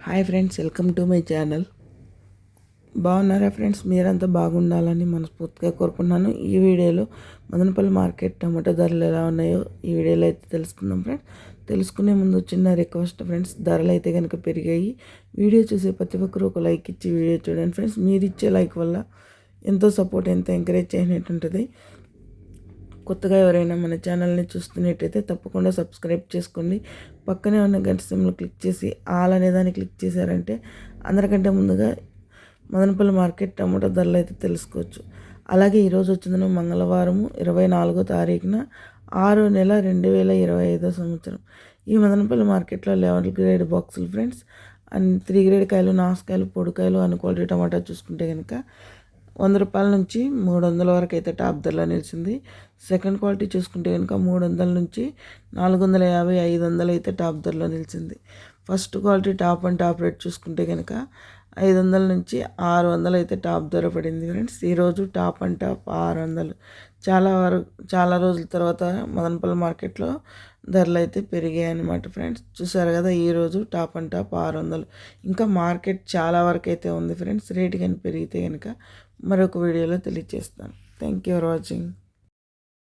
Hi friends welcome to my channel బాగున్నారా friends మీరంతా బాగుండాలని మనస్ఫూర్తిగా కోరుకున్నాను ఈ వీడియోలో మదనపల్లి మార్కెట్ టమాటో ధరలు ఎలా ఉన్నాయో ఈ వీడియోలో అయితే తెలుసుకుందాం ఫ్రెండ్స్ తెలుసుకునే ముందు చిన్న రిక్వెస్ట్ ఫ్రెండ్స్ ధరలు అయితే కనుక పెరిగాయి. వీడియో చూసే ప్రతి ఒక్కరు ఒక లైక్ ఇచ్చి వీడియో చూడండి ఫ్రెండ్స్ మీరు ఇచ్చే లైక్ వల్ల ఎంతో సపోర్ట్ ఎంతో ఎంకరేజ్ చేయనట్టు ఉంటుంది కొత్తగా ఎవరైనా మన ఛానల్ని చూస్తున్నట్టయితే తప్పకుండా సబ్స్క్రైబ్ చేసుకోండి. పక్కనే ఉన్న గంట సిమ్లో క్లిక్ చేసి ఆల్ అనే దాన్ని క్లిక్ చేశారంటే అందరికంటే ముందుగా మదనపల్లి మార్కెట్ టమాటో ధరలు అయితే తెలుసుకోవచ్చు. అలాగే ఈరోజు వచ్చిందని మంగళవారము ఇరవై నాలుగో తారీఖున ఆరు నెల రెండు వేల ఇరవై ఐదో సంవత్సరం. ఈ మదనపల్లి మార్కెట్లో లెవెన్ గ్రేడ్ బాక్సులు ఫ్రెండ్స్. అండ్ త్రీ గ్రేడ్ కాయలు నాసుకాయలు పొడికాయలు అని క్వాలిటీ టమాటా చూసుకుంటే కనుక వంద రూపాయల నుంచి మూడు వందల వరకు అయితే టాప్ ధరలో నిలిచింది. సెకండ్ క్వాలిటీ చూసుకుంటే కనుక మూడు వందల నుంచి నాలుగు వందల యాభై ఐదు వందలు అయితే టాప్ ధరలో నిలిచింది. First quality top and top rate చూసుకుంటే కనుక ఐదు వందల నుంచి ఆరు వందలు అయితే టాప్ ధర పడింది ఫ్రెండ్స్. ఈరోజు టాప్ అండ్ టాప్ ఆరు వందలు చాలా వరకు చాలా రోజుల తర్వాత మదనపల్లి మార్కెట్లో ధరలు అయితే పెరిగాయి అనమాట ఫ్రెండ్స్. చూసారు కదా ఈరోజు టాప్ అండ్ టాప్ ఆరు వందలు ఇంకా మార్కెట్ చాలా వరకు అయితే ఉంది ఫ్రెండ్స్. రేటు కానీ పెరిగితే కనుక మరొక వీడియోలో తెలియజేస్తాను. Thank you for watching